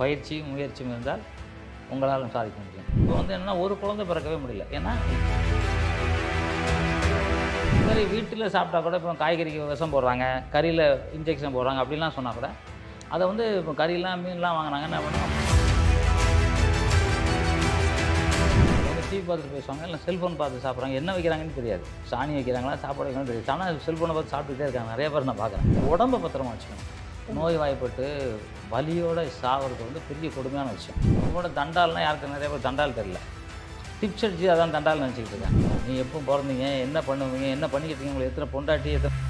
பயிற்சி முயற்சியும் இருந்தால் உங்களால் சாதிக்க முடியும். இப்போ வந்து என்னென்னா ஒரு குழந்தை பிறக்கவே முடியல. ஏன்னா சரி வீட்டில் சாப்பிட்டா கூட இப்போ காய்கறிக்கு விஷம் போடுறாங்க கறியில் இன்ஜெக்ஷன் போடுறாங்க அப்படிலாம் சொன்னால் கூட அதை வந்து இப்போ கறியெல்லாம் மீன்லாம் வாங்கினாங்க என்ன பண்ணுவோம் டிவி பார்த்துட்டு பேசுவாங்க இல்லை செல்ஃபோன் பார்த்து சாப்பிட்றாங்க. என்ன வைக்கிறாங்கன்னு தெரியாது. சாணி வைக்கிறாங்களா சாப்பாடு வைக்கிறாங்கன்னு தெரியாது. ஆனால் செல்ஃபோனை பார்த்து சாப்பிட்டுட்டே இருக்காங்க. நிறைய பேர் நான் பார்க்குறேன். உடம்பை பத்திரமா வச்சுக்கணும். நோய் வாய்ப்பட்டு வலியோட சாகிறது வந்து பெரிய கொடுமையான விஷயம். உங்களோட தண்டால்னால் யாருக்கு நிறைய பேர் தண்டால் தெரியல. டிப்ஸ் அடிச்சு அதான் தண்டால் நினச்சிக்கிட்டு இருக்கேன் நீ எப்போ பிறந்தீங்க என்ன பண்ணுவீங்க என்ன பண்ணிக்கிட்டு இருக்கீங்க உங்களுக்கு எத்தனை பொண்டாட்டி எத்தனை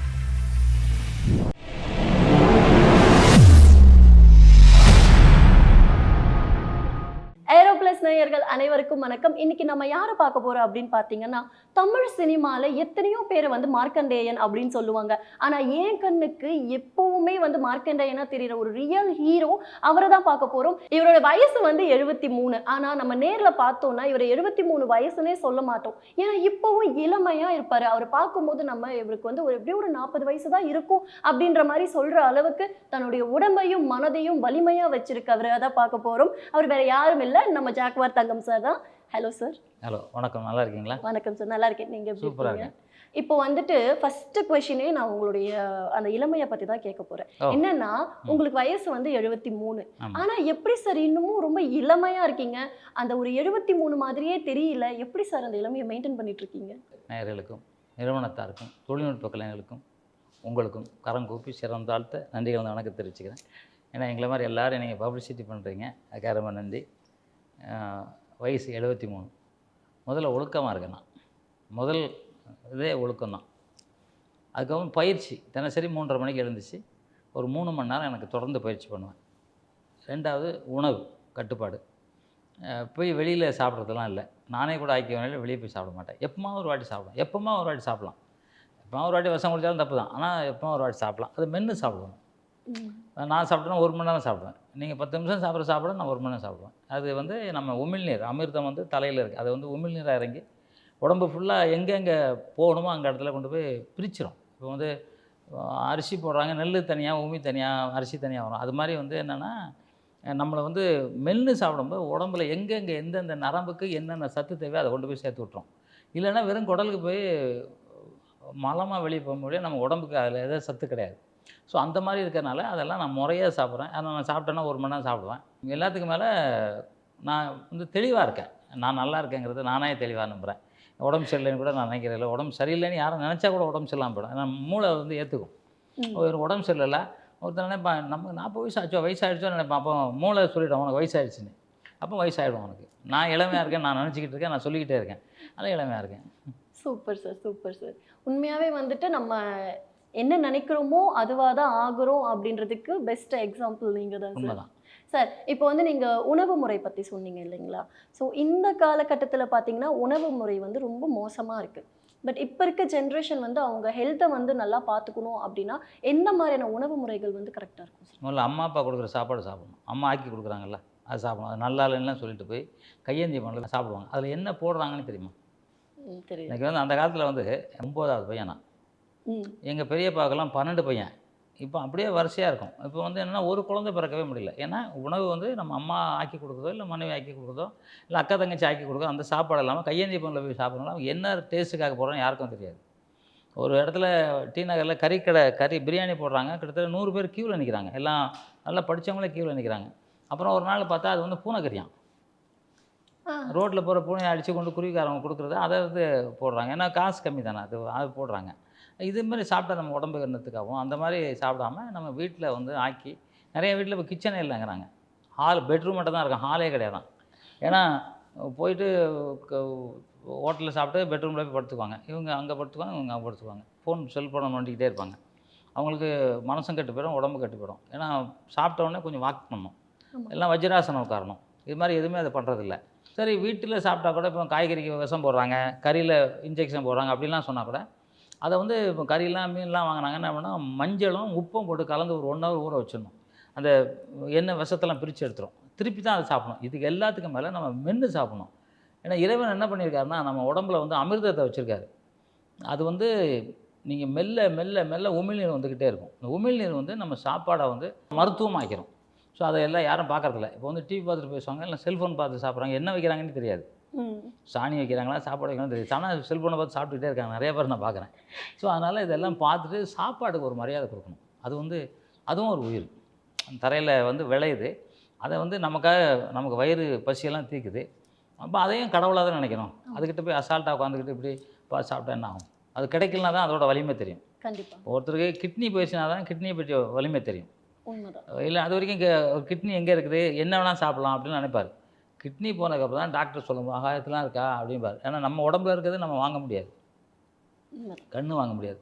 ஏரோ பிளஸ் நேயர்கள் அனைவருக்கும் வணக்கம். இன்னைக்கு நம்ம யாரை பார்க்க போறோம் அப்படின்னு பார்த்தீங்கன்னா தமிழ் சினிமாவில் எத்தனையோ பேர் வந்து மார்க்கண்டேயன் அப்படின்னு சொல்லுவாங்க. ஆனால் என் கண்ணுக்கு எப்பவுமே வந்து மார்க்கண்டேயனா தெரிகிற ஒரு ரியல் ஹீரோ அவரை தான் பார்க்க போகிறோம் இவரோட வயசு வந்து எழுபத்தி மூணு. ஆனால் நம்ம நேரில் பார்த்தோம்னா இவர் எழுபத்தி மூணு வயசுனே சொல்ல மாட்டோம். ஏன்னா இப்போவும் இளமையாக இருப்பார். அவர் பார்க்கும்போது நம்ம இவருக்கு வந்து ஒரு எப்படியும் ஒரு நாற்பது வயசு தான் இருக்கும் அப்படின்ற மாதிரி சொல்கிற அளவுக்கு தன்னுடைய உடம்பையும் மனதையும் வலிமையா வச்சிருக்கவரை தான் பார்க்க போகிறோம் அவர் வேற யாரும் இல்லை. நம்ம ஜாக்வார் தங்கம் சார் தான். ஹலோ சார் ஹலோ வணக்கம். நல்லா இருக்கீங்களா? வணக்கம் சார் நல்லா இருக்கேன். நீங்க எப்படி இருக்கீங்க? இப்போ வந்துட்டு ஃபர்ஸ்ட் கொஷினே நான் உங்களுடைய அந்த இளமையை பத்தி தான் கேட்க போறேன். ஓ. என்னன்னா உங்களுக்கு வயசு வந்து எழுபத்தி மூணு. ஆமா. ஆனா எப்படி சார் இன்னமும் ரொம்ப இளமையா இருக்கீங்க? அந்த ஒரு எழுபத்தி மூணு மாதிரியே தெரியல. எப்படி சார் அந்த இளமையை மெயின்டைன் பண்ணிட்டு இருக்கீங்க? நேயர்களுக்கும் நிறுவனத்தாருக்கும் தொழில்நுட்ப கலைஞர்களுக்கும் உங்களுக்கும் கரம் கூப்பி சிறந்தாழ்த்த நன்றிகள் வணக்கம் தெரிவிச்சுக்கிறேன். ஏன்னா எங்களை மாதிரி எல்லாரும் நீங்கள் பப்ளிசிட்டி பண்ணுறீங்க அதுக்காக ரொம்ப நன்றி. வயசு எழுபத்தி மூணு முதல்ல ஒழுக்கமாக இருக்கேன் நான் முதல் இதே ஒழுக்கம்தான். அதுக்கப்புறம் பயிற்சி. தினசரி மூன்றரை மணிக்கு எழுந்துச்சு ஒரு மூணு மணி நேரம் எனக்கு தொடர்ந்து பயிற்சி பண்ணுவேன். ரெண்டாவது உணவு கட்டுப்பாடு. போய் வெளியில் சாப்பிட்றதுலாம் இல்லை. நானே கூட ஆக்கிய வேலையில் வெளியே போய் சாப்பிட மாட்டேன். எப்போமா ஒரு வாட்டி சாப்பிடலாம். எப்போமா ஒரு வாட்டி சாப்பிடலாம். எப்பமா ஒரு வாட்டி விஷம் குடித்தாலும் தப்பு தான். ஆனால் எப்பமா ஒரு வாட்டி சாப்பிடலாம். அது மென்று சாப்பிடுவேன் நான் சாப்பிட்டேன்னா ஒரு மணி நேரம் சாப்பிடுவேன். நீங்கள் பத்து நிமிஷம் சாப்பிட்ற சாப்பிட நான் ஒரு மணி நேரம் சாப்பிடுவேன். அது வந்து நம்ம உமிழ்நீர் அமிர்தம் வந்து தலையில் இருக்குது அது வந்து உமிழ்நீராக இறங்கி உடம்பு ஃபுல்லாக எங்கெங்கே போகணுமோ அங்கே இடத்துல கொண்டு போய் பிரிச்சிடும் இப்போ வந்து அரிசி போடுறாங்க நெல் தனியாக உமி தனியாக அரிசி தனியாக வரும். அது மாதிரி வந்து என்னென்னா நம்மளை வந்து மென்று சாப்பிடும்போது உடம்புல எங்கெங்கே எந்தெந்த நரம்புக்கு என்னென்ன சத்து தேவையோ அதை கொண்டு போய் சேர்த்து விட்ரும் இல்லைன்னா வெறும் குடலுக்கு போய் மலமாக வெளியே போக முடியாது நம்ம உடம்புக்கு அதில் எதாவது சத்து கிடையாது. ஸோ அந்த மாதிரி இருக்கறனால அதெல்லாம் நான் முறையாக சாப்பிட்றேன். அதை நான் சாப்பிட்டேன்னா ஒரு மணி நேரம் சாப்பிடுவேன். எல்லாத்துக்கும் மேலே நான் வந்து தெளிவாக இருக்கேன். நான் நல்லா இருக்கேங்கிறது நானே தெளிவாக நம்புகிறேன் உடம்பு சரியில்லைன்னு கூட நான் நினைக்கிறேன் இல்லை உடம்பு சரியில்லைன்னு யாரும் நினச்சா கூட உடம்பு சரியில்லாமல் போயிடும். ஏன்னா மூளை வந்து ஏற்றுக்கும். ஒரு உடம்பு சரியில்லை ஒருத்தர் நினைப்பான் நமக்கு நாற்பது வயசு ஆச்சோ வயசாகிடுச்சோ நினைப்பான். அப்போ மூளை சொல்லிவிடும் உனக்கு வயசாகிடுச்சுன்னு அப்போ வயசாகிடும் உனக்கு நான் இளமையாக இருக்கேன் நான் நினச்சிக்கிட்டு இருக்கேன் நான் சொல்லிக்கிட்டே இருக்கேன். அதனால் இளமையாக இருக்கேன். Super sir super sir. உண்மையாவே வந்துட்டு நம்ம என்ன நினைக்கிறோமோ அதுவாக தான் ஆகுறோம் அப்படின்றதுக்கு பெஸ்ட் எக்ஸாம்பிள் நீங்கள் தான் சார் உண்மைதான். சார் இப்போ வந்து நீங்கள் உணவு முறை பற்றி சொன்னீங்க இல்லைங்களா? ஸோ இந்த காலகட்டத்தில் பார்த்தீங்கன்னா உணவு முறை வந்து ரொம்ப மோசமாக இருக்குது பட் இப்போ இருக்க ஜென்ரேஷன் வந்து அவங்க ஹெல்த்தை வந்து நல்லா பார்த்துக்கணும் அப்படின்னா எந்த மாதிரியான உணவு முறைகள் வந்து கரெக்டாக இருக்கும் சார் முதல்ல அம்மா அப்பா கொடுக்குற சாப்பாடு சாப்பிடணும். அம்மா ஆக்கி கொடுக்குறாங்கல்ல அது சாப்பிடணும். அது நல்லா இல்லைன்னு சொல்லிட்டு போய் கையேந்தி பண்ணல சாப்பிடுவாங்க. அதில் என்ன போடுறாங்கன்னு தெரியுமா? எனக்கு வந்து அந்த காலத்தில் வந்து ஒம்போதாவது பையன் நான் எங்கள் பெரியப்பாக்கெல்லாம் பன்னெண்டு பையன். இப்போ அப்படியே வரிசையாக இருக்கும். இப்போ வந்து என்னென்னா ஒரு குழந்தை பிறக்கவே முடியல. ஏன்னா உணவு வந்து நம்ம அம்மா ஆக்கி கொடுக்குறதோ இல்லை மனைவி ஆக்கி கொடுக்குறதோ இல்லை அக்கா தங்கச்சி ஆக்கி கொடுக்குறதோ அந்த சாப்பாடு இல்லாமல் கையேந்தி பண்ணில் போய் சாப்பிட்றோம் என்ன டேஸ்ட்டுக்காக போகிறோம் யாருக்கும் தெரியாது. ஒரு இடத்துல டி நகரில் கறி கடை கறி பிரியாணி போடுறாங்க. கிட்டத்தட்ட நூறு பேர் க்யூவில் நிற்கிறாங்க எல்லாம் நல்லா படித்தவங்களே க்யூவில் நிற்கிறாங்க அப்புறம் ஒரு நாள் பார்த்தா அது வந்து பூனைக்கறியாம். ஆ. ரோட்டில் போகிற பூனையை அடித்து கொண்டு குருவிக்காரங்க கொடுக்குறது அதை வந்து போடுறாங்க. ஏன்னா காசு கம்மி தானே. அது அது போடுறாங்க. இது மாதிரி சாப்பிட்டா நம்ம உடம்புக்கு என்னத்துக்காகவும் அந்த மாதிரி சாப்பிடாம நம்ம வீட்டில் வந்து ஆக்கி நிறைய வீட்டில் இப்போ கிச்சனே இல்லைங்கிறாங்க. ஹால் பெட்ரூம் மட்டும் தான் இருக்கும். ஹாலே கிடையாதான் ஏன்னா போயிட்டு ஹோட்டலில் சாப்பிட்டு பெட்ரூமில் போய் படுத்துக்குவாங்க. இவங்க அங்கே படுத்துக்குவாங்க இவங்க அங்கே படுத்துக்குவாங்க. ஃபோன் செல்ஃபோனை நோண்டிக்கிட்டே இருப்பாங்க. அவங்களுக்கு மனசும் கெட்டு போயிடும் உடம்பு கெட்டு போயிடும். ஏன்னா சாப்பிட்ட உடனே கொஞ்சம் வாக் பண்ணணும். எல்லாம் வஜ்ராசனம் உட்காரணும். இது மாதிரி எதுவுமே அதை பண்ணுறதில்ல சரி வீட்டில் சாப்பிட்டா கூட இப்போ காய்கறிக்கு விஷம் போடுறாங்க கறியில் இன்ஜெக்ஷன் போடுறாங்க அப்படிலாம் சொன்னால் கூட அதை வந்து இப்போ கறியெல்லாம் மீன்லாம் வாங்கினாங்க. என்ன பண்ணால் மஞ்சளும் உப்பும் போட்டு கலந்து ஒரு ஒன் ஹவர் ஊற வச்சிடணும். அந்த எண்ணெய் விஷத்தெல்லாம் பிரித்து எடுத்துரும். திருப்பி தான் அதை சாப்பிடணும். இதுக்கு எல்லாத்துக்கும் மேலே நம்ம மென்று சாப்பிடணும். ஏன்னா இறைவன் என்ன பண்ணியிருக்காருன்னா நம்ம உடம்புல வந்து அமிர்தத்தை வச்சுருக்காரு. அது வந்து நீங்கள் மெல்ல மெல்ல மெல்ல உமிழ்நீர் வந்துக்கிட்டே இருக்கும். இந்த உமிழ்நீர் வந்து நம்ம சாப்பாடை வந்து மருத்துவமாக்கிறோம் ஸோ அதை எல்லாம் யாரும் பார்க்கறதில்ல. இப்போ வந்து டிவி பார்த்துட்டு பேசுவாங்க இல்லை செல்ஃபோன் பார்த்து சாப்பிட்றாங்க. என்ன வைக்கிறாங்கன்னு தெரியாது. சாணி வைக்கிறாங்களா சாப்பாடு வைக்கிறாங்க தெரியாது. ஆனால் செல்ஃபோனை பார்த்து சாப்பிட்டுக்கிட்டே இருக்காங்க. நிறைய பேர் நான் பார்க்குறேன். ஸோ அதனால் இதெல்லாம் பார்த்துட்டு சாப்பாடுக்கு ஒரு மரியாதை கொடுக்கணும். அது வந்து அதுவும் ஒரு உயிர். தரையில் வந்து விளையுது. அதை வந்து நமக்காக நமக்கு வயிறு பசியெல்லாம் தீக்குது. அப்போ அதையும் கடவுளாக தான் நினைக்கணும். அதுக்கிட்ட போய் அசால்ட்டாக உட்காந்துக்கிட்டு இப்படி பார்த்து சாப்பிட்டா என்ன ஆகும்? அது கிடைக்கலனா தான் அதோட வலிமை தெரியும். கண்டிப்பா. ஒருத்தருக்கு கிட்னி போயிடுச்சுனா தான் கிட்னியை பற்றி வலிமை தெரியும். இல்லை அது வரைக்கும் இங்கே கிட்னி எங்கே இருக்குது? என்ன வேணால் சாப்பிடலாம் அப்படின்னு நினைப்பார். கிட்னி போனதுக்கப்புறம் தான் டாக்டர் சொல்லும் ஆகாயத்துலாம் இருக்கா? அப்படிம்பார். ஏன்னா நம்ம உடம்புல இருக்கிறது நம்ம வாங்க முடியாது. கண்ணு வாங்க முடியாது.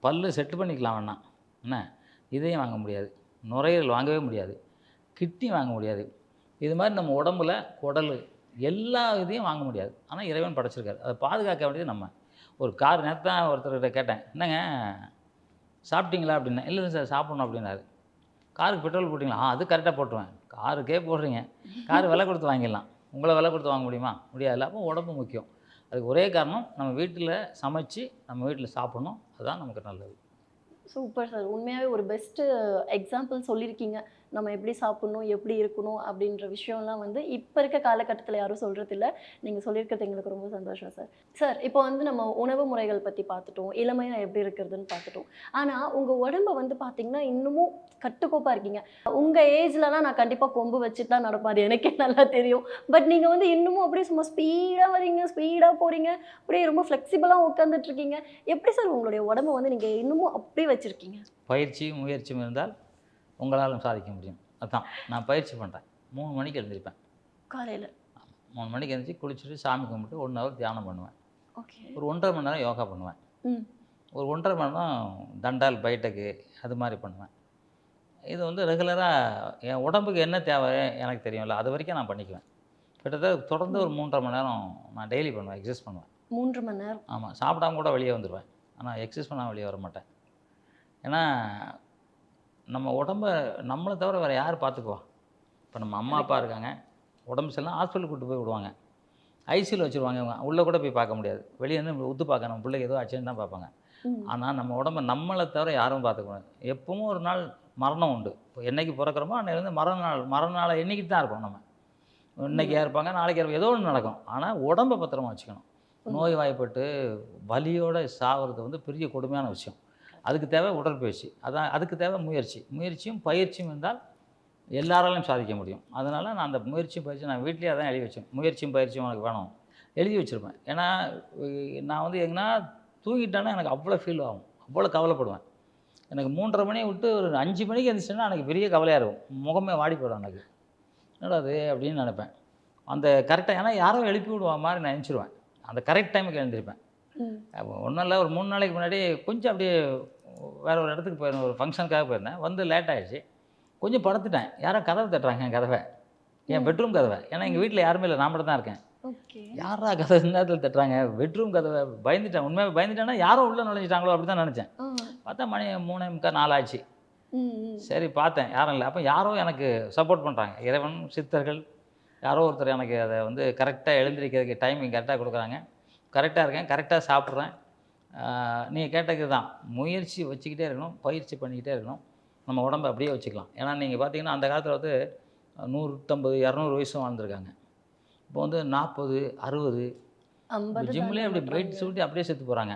பல்லு செட்டு பண்ணிக்கலாம் வேணாம் என்ன? இதையும் வாங்க முடியாது. நுரையீரல் வாங்கவே முடியாது. கிட்னி வாங்க முடியாது. இது மாதிரி நம்ம உடம்புல குடல் எல்லா இதையும் வாங்க முடியாது. ஆனால் இறைவன் படைச்சிருக்காரு. அதை பாதுகாக்க வேண்டியது நம்ம. ஒரு கார் தான் ஒருத்தர்கிட்ட கேட்டேன். என்னங்க? சாப்பிட்டீங்களா? அப்படின்னேன். இல்லை சார் சாப்பிடணும் அப்படின்னாரு. காருக்கு பெட்ரோல் போட்டிங்களா? ஆ அது கரெக்டாக போட்டுருவேன். காருக்கே போடுறீங்க. கார் விலை கொடுத்து வாங்கிடலாம். உங்களை விலை கொடுத்து வாங்க முடியுமா? முடியாதுல்ல. அப்போ உடம்பு முக்கியம். அதுக்கு ஒரே காரணம் நம்ம வீட்டில் சமைச்சு நம்ம வீட்டில் சாப்பிடணும். அதுதான் நமக்கு நல்லது. Super sir. உண்மையாகவே ஒரு பெஸ்ட்டு எக்ஸாம்பிள் சொல்லியிருக்கீங்க. நம்ம எப்படி சாப்பிடணும் எப்படி இருக்கணும் அப்படின்ற விஷயம்லாம் வந்து இப்போ இருக்க காலகட்டத்தில் யாரும் சொல்கிறது இல்லை நீங்கள் சொல்லியிருக்கிறது எங்களுக்கு ரொம்ப சந்தோஷம் சார் சார் இப்போ வந்து நம்ம உணவு முறைகள் பற்றி பார்த்துட்டோம். இளமையாக எப்படி இருக்கிறதுன்னு பார்த்துட்டோம். ஆனால் உங்கள் உடம்ப வந்து பார்த்தீங்கன்னா இன்னமும் கட்டுக்கோப்பாக இருக்கீங்க. உங்கள் ஏஜ்லலாம் நான் கண்டிப்பாக கொம்பு வச்சுட்டு தான் நடப்பாது எனக்கே நல்லா தெரியும். பட் நீங்கள் வந்து இன்னமும் அப்படியே சும்மா ஸ்பீடாக வரீங்க ஸ்பீடாக போகிறீங்க அப்படியே ரொம்ப ஃப்ளெக்சிபிளாக உட்காந்துட்டு இருக்கீங்க. எப்படி சார் உங்களுடைய உடம்ப வந்து நீங்கள் இன்னமும் அப்படியே வச்சுருக்கீங்க? பயிற்சியும் முயற்சியும் இருந்தால் உங்களாலும் சாதிக்க முடியும். அதான் நான் பயிற்சி பண்ணுறேன் மூணு மணிக்கு எழுந்திருப்பேன். காலையில்? மூணு மணிக்கு எழுந்திரிச்சு குளிச்சுட்டு சாமி கும்பிட்டு ஒன் ஹவர் தியானம் பண்ணுவேன். ஓகே. ஒரு ஒன்றரை மணி நேரம் யோகா பண்ணுவேன். ஒரு ஒன்றரை மணி நேரம் தண்டால் பைட்டக்கு அது மாதிரி பண்ணுவேன். இது வந்து ரெகுலராக என் உடம்புக்கு என்ன தேவை எனக்கு தெரியும்ல அது வரைக்கும் நான் பண்ணிக்குவேன். கிட்டத்தட்ட தொடர்ந்து ஒரு மூன்றரை மணி நேரம் நான் டெய்லி பண்ணுவேன் எக்ஸசைஸ் பண்ணுவேன். மூன்று மணி நேரம்? ஆமாம் சாப்பிடாம கூட வெளியே வந்துடுவேன் ஆனால் எக்ஸசைஸ் பண்ணாமல் வெளியே வர மாட்டேன். ஏன்னா நம்ம உடம்ப நம்மளை தவிர வேறு யார் பார்த்துக்குவா இப்போ நம்ம அம்மா அப்பா இருக்காங்க. உடம்பு சரியில்லை ஹாஸ்பிட்டலுக்கு கூட்டு போய் விடுவாங்க. ஐசியூவில் வச்சுருவாங்க இவங்க. உள்ளே கூட போய் பார்க்க முடியாது. வெளியே இருந்து உத்து பார்க்க நம்ம பிள்ளைக்கு ஏதோ ஆச்சுன்னு தான் பார்ப்பாங்க. ஆனால் நம்ம உடம்ப நம்மளை தவிர யாரும் பார்த்துக்கணும் எப்பவும் ஒரு நாள் மரணம் உண்டு. இப்போ என்னைக்கு பிறக்கிறோமோ அன்னையிலேருந்து மரண நாள் மரண நாளை எண்ணிக்கிட்டு தான் இருக்கோம் நம்ம. இன்னைக்கு இருப்பாங்க நாளைக்கு இருப்பாங்க ஏதோ ஒன்று நடக்கும். ஆனால் உடம்பை பத்திரமா வச்சுக்கணும். நோய் வாய்ப்பட்டு வலியோட சாகிறது வந்து பெரிய கொடுமையான விஷயம். அதுக்கு தேவை உடற்பயிற்சி. அதான் அதுக்கு தேவை முயற்சி. முயற்சியும் பயிற்சியும் இருந்தால் எல்லாராலையும் சாதிக்க முடியும். அதனால் நான் அந்த முயற்சியும் பயிற்சி நான் வீட்லேயே அதான் எழுதி வச்சேன். முயற்சியும் பயிற்சியும் எனக்கு வேணும். எழுதி வச்சுருப்பேன். ஏன்னா நான் வந்து எங்கன்னா தூங்கிட்டேன்னா எனக்கு அவ்வளோ ஃபீல் ஆகும். அவ்வளோ கவலைப்படுவேன். எனக்கு மூன்றரை மணியை விட்டு ஒரு அஞ்சு மணிக்கு எழுந்துச்சுன்னா எனக்கு பெரிய கவலையாக இருக்கும். முகமே வாடி போயிடும் எனக்கு. என்னடா அது அப்படின்னு நினைப்பேன். அந்த கரெக்டாக ஏன்னா யாரோ எழுப்பி விடுவா மாதிரி நான் நினச்சிருவேன் அந்த கரெக்ட் டைமுக்கு எழுந்திருப்பேன். ஒன்றும் இல்லை ஒரு மூணு நாளைக்கு முன்னாடி கொஞ்சம் அப்படியே வேற ஒரு இடத்துக்கு போயிருந்தேன் ஒரு ஃபங்க்ஷனுக்காக போயிருந்தேன். வந்து லேட் ஆயிடுச்சு. கொஞ்சம் படுத்துட்டேன். யாரோ கதவை தட்டுறாங்க என் கதவை. என் பெட்ரூம் கதவை. ஏன்னா எங்கள் வீட்டில் யாருமே இல்லை. நான் மட்டும் தான் இருக்கேன் யாரா கதவை நேரத்தில் தட்டுறாங்க? பெட்ரூம் கதவை பயந்துட்டேன். உண்மையாக பயந்துட்டேன்னா யாரோ உள்ளே நுழைஞ்சிட்டாங்களோ அப்படி தான் நினச்சேன் பார்த்தா மணி மூணே முக்கால் நாலு ஆச்சு ம் ம். சரி பார்த்தேன். யாரும் இல்லை. அப்போ யாரோ எனக்கு சப்போர்ட் பண்ணுறாங்க இறைவன் சித்தர்கள் யாரோ ஒருத்தர் எனக்கு அதை வந்து கரெக்டாக எழுந்திருக்கிறதுக்கு டைமிங் கரெக்டாக கொடுக்குறாங்க. கரெக்டாக இருக்கேன். கரெக்டாக சாப்பிட்றேன். நீங்கள் கேட்டது தான் முயற்சி வச்சுக்கிட்டே இருக்கணும் பயிற்சி பண்ணிக்கிட்டே இருக்கணும். நம்ம உடம்பை அப்படியே வச்சுக்கலாம். ஏன்னா நீங்கள் பார்த்தீங்கன்னா அந்த காலத்தில் வந்து நூற்றம்பது இரநூறு வயசும் வாழ்ந்துருக்காங்க. இப்போ வந்து நாற்பது அறுபது ஜிம்லேயே அப்படி வெயிட் சுட்டி அப்படியே செத்து போகிறாங்க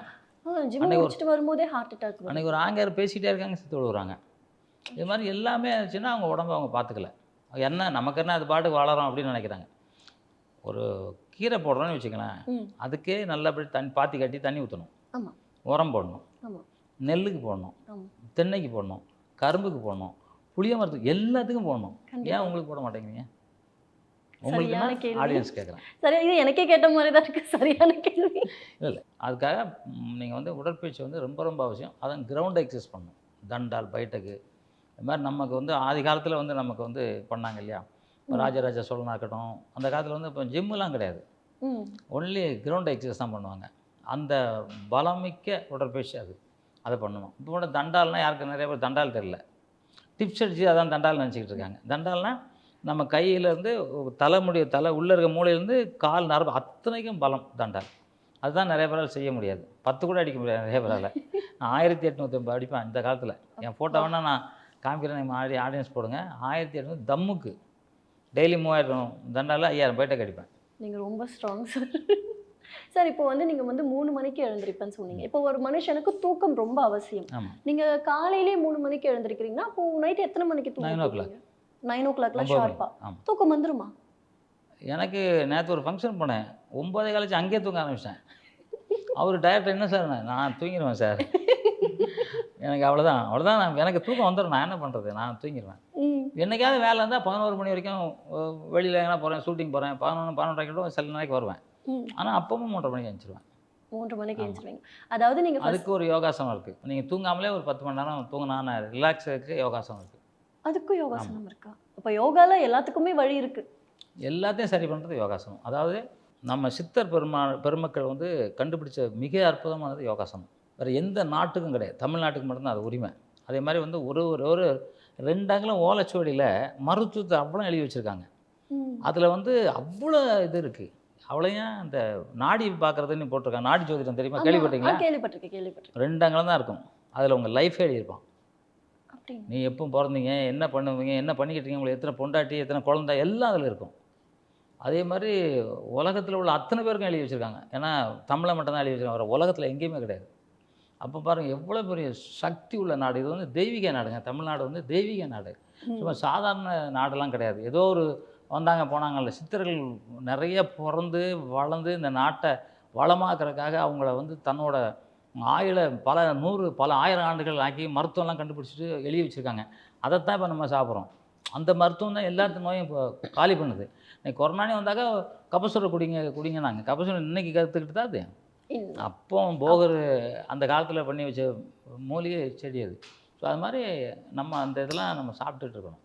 ஜிம் அன்னைக்கு வரும்போதே ஹார்ட் அட்டாக் வரும். அன்றைக்கி ஒரு ஆங்கியார் பேசிக்கிட்டே இருக்காங்க செத்து விழுவுறாங்க. இது மாதிரி எல்லாமே இருந்துச்சுன்னா அவங்க உடம்ப அவங்க பார்த்துக்கல என்ன நமக்கு என்ன அது பாட்டுக்கு வளரும் அப்படின்னு நினைக்கிறாங்க. ஒரு கீரை போடுறோன்னு வச்சுக்கலாம் அதுக்கே நல்லபடி தண்ணி பாத்தி கட்டி தண்ணி ஊற்றணும் உரம் போடணும். நெல்லுக்கு போடணும். தென்னைக்கு போடணும். கரும்புக்கு போடணும். புளிய மரத்துக்கு எல்லாத்துக்கும் போடணும். ஏன் உங்களுக்கு போட மாட்டேங்கிறீங்க? உங்களுக்கு. ஆடியன்ஸ் கேட்குறேன் சரி இது எனக்கே கேட்ட மாதிரி தான் இருக்கு. சரியான கேள்வி. இல்லை இல்லை. அதுக்காக நீங்கள் வந்து உடற்பயிற்சி வந்து ரொம்ப ரொம்ப அவசியம். அதான் கிரவுண்ட் எக்ஸசைஸ் பண்ணணும். தண்டால் பைட்டக்கு இது மாதிரி நமக்கு வந்து ஆதி காலத்தில் வந்து நமக்கு வந்து பண்ணாங்க இல்லையா? இப்போ ராஜராஜ சோழனா இருக்கட்டும் அந்த காலத்தில் வந்து இப்போ ஜிம்முலாம் கிடையாது. ஒன்லி கிரவுண்ட் எக்ஸசைஸ் தான் பண்ணுவாங்க. அந்த பலமிக்க உடற்பயிற்சி அது. அதை பண்ணணும் இப்போ கூட தண்டால்னால் யாருக்கு நிறைய பேர் தண்டால் தெரியல. டிப்ஸ் அடித்து அதான் தண்டால் நினச்சிக்கிட்டு இருக்காங்க. தண்டால்னால் நம்ம கையிலேருந்து தலைமுடிய தலை உள்ளே இருக்க மூளையிலேருந்து கால் நரம்பு அத்தனைக்கும் பலம் தண்டால் அதுதான் நிறைய பேரால் செய்ய முடியாது. பத்து கூட அடிக்க முடியாது நிறைய பேரால். நான் ஆயிரத்தி எட்நூற்றி அடிப்பேன் இந்த காலத்தில். என் ஃபோட்டோ வேணால் நான் காமிக்கிறேன். நீங்கள் ஆடி ஆடியன்ஸ் போடுங்க. ஆயிரத்தி எட்நூறு தம்முக்கு. டெய்லி மூவாயிரம் தண்டால் ஐயாயிரம் போயிட்டே கடிப்பேன் நீங்கள் ரொம்ப ஸ்ட்ராங் சார் சார் இப்போ வந்து நீங்க வந்து மூணு மணிக்கு எழுந்திருப்பேன்னு சொன்னீங்க. இப்போ ஒரு மனுஷனுக்கு தூக்கம் ரொம்ப அவசியம். ஆமாம் நீங்க காலையிலேயே மூணு மணிக்கு எழுந்திருக்கிறீங்கன்னா அப்போ நைட் எத்தனை மணிக்கு. நைன் ஓ கிளாக்ல ஒம்பது மணி. ஷார்ப்பா ஆமாம் தூக்கம் வந்துருமா? எனக்கு நேற்று ஒரு ஃபங்க்ஷன் போனேன். ஒம்பதே காலேஜ் அங்கேயே தூங்க ஆரம்பிச்சிட்டேன். அவர் டைரக்டர் என்ன சார் நான் தூங்கிடுவேன் சார் எனக்கு அவ்வளோதான் அவ்வளோதான் நான் எனக்கு தூக்கம் வந்துடும் நான் என்ன பண்ணுறது நான் தூங்கிடுவேன் என்னைக்காவது வேலை இருந்தால் பதினோரு மணி வரைக்கும் வெளியில் எங்கன்னா போகிறேன் ஷூட்டிங் போகிறேன் பதினொன்று பன்னெண்டு சில நாளைக்கு வருவேன். ஆனால் அப்பவும் மூன்றரை மணிக்கு எழுந்திருவேன் மூன்று மணிக்கு எழுந்திருவீங்க அதாவது நீங்க first- அதுக்கு ஒரு யோகாசனம் இருக்குது நீங்கள் தூங்காமலே ஒரு பத்து மணி நேரம் தூங்கினா நான் ரிலாக்ஸுக்கு யோகாசனம் இருக்குது அதுக்கும் யோகாசனம் இருக்கா? அப்ப யோகால எல்லாத்துக்குமே வழி இருக்கு. எல்லாத்தையும் சரி பண்ணுறது யோகாசனம். அதாவது நம்ம சித்தர் பெருமா பெருமக்கள் வந்து கண்டுபிடிச்ச மிக அற்புதமானது யோகாசனம். வேறு எந்த நாட்டுக்கும் கிடையாது. தமிழ்நாட்டுக்கு மட்டும்தான் அது உரிமை. அதே மாதிரி வந்து ஒரு ஒரு ஒரு ரெண்டு அங்கலம் ஓலைச்சுவடியில் மருத்துவத்தை அவ்வளோ எழுதி வச்சுருக்காங்க. அதில் வந்து அவ்வளோ இது இருக்குது அவ்வளோயும் அந்த நாடி பார்க்குறதுன்னு போட்டிருக்காங்க நாடி ஜோதிடம் தெரியுமா? கேள்விப்பட்டீங்களா கேள்விப்பட்டிருக்கேன் கேள்விப்பட்டிருக்கேன். ரெண்டு அங்கலம் தான் இருக்கும். அதில் உங்கள் லைஃபே எழுதியிருப்பான் நீ எப்போ பிறந்தீங்க என்ன பண்ணுவீங்க என்ன பண்ணிக்கிட்டு இருக்கீங்க உங்களுக்கு எத்தனை பொண்டாட்டி எத்தனை குழந்தை எல்லாம் அதில் இருக்கும். அதே மாதிரி உலகத்தில் உள்ள அத்தனை பேருக்கும் எழுதி வச்சுருக்காங்க. ஏன்னா தமிழை மட்டும்தான் எழுதி வச்சுருக்காங்க. உலகத்தில் எங்கேயுமே கிடையாது. அப்போ பாருங்கள் எவ்வளோ பெரிய சக்தி உள்ள நாடு. இது வந்து தெய்வீக நாடுங்க. தமிழ்நாடு வந்து தெய்வீக நாடு. சும்மா சாதாரண நாடெல்லாம் கிடையாது. ஏதோ ஒரு வந்தாங்க போனாங்கல்ல. சித்தர்கள் நிறைய பிறந்து வளர்ந்து இந்த நாட்டை வளமாக்குறதுக்காக அவங்கள வந்து தன்னோட ஆயுள பல நூறு பல ஆயிரம் ஆண்டுகள் ஆக்கி மருத்துவம்லாம் கண்டுபிடிச்சிட்டு எழுதி வச்சுருக்காங்க. அதைத்தான் இப்போ நம்ம சாப்பிட்றோம். அந்த மருத்துவம் தான் எல்லாத்து நோயும் இப்போ காலி பண்ணுது. இன்னைக்கு கொரோனானே வந்தாக்கா கபசுர குடிங்க குடிங்க நாங்கள் கபசுரம் இன்னைக்கு கற்றுக்கிட்டு தான் அது. அப்போ போகர் அந்த காலத்தில் பண்ணி வச்ச மூலிகை செடி அது. ஸோ அது மாதிரி நம்ம அந்த இதெல்லாம் நம்ம சாப்பிட்டுட்டு இருக்கணும்.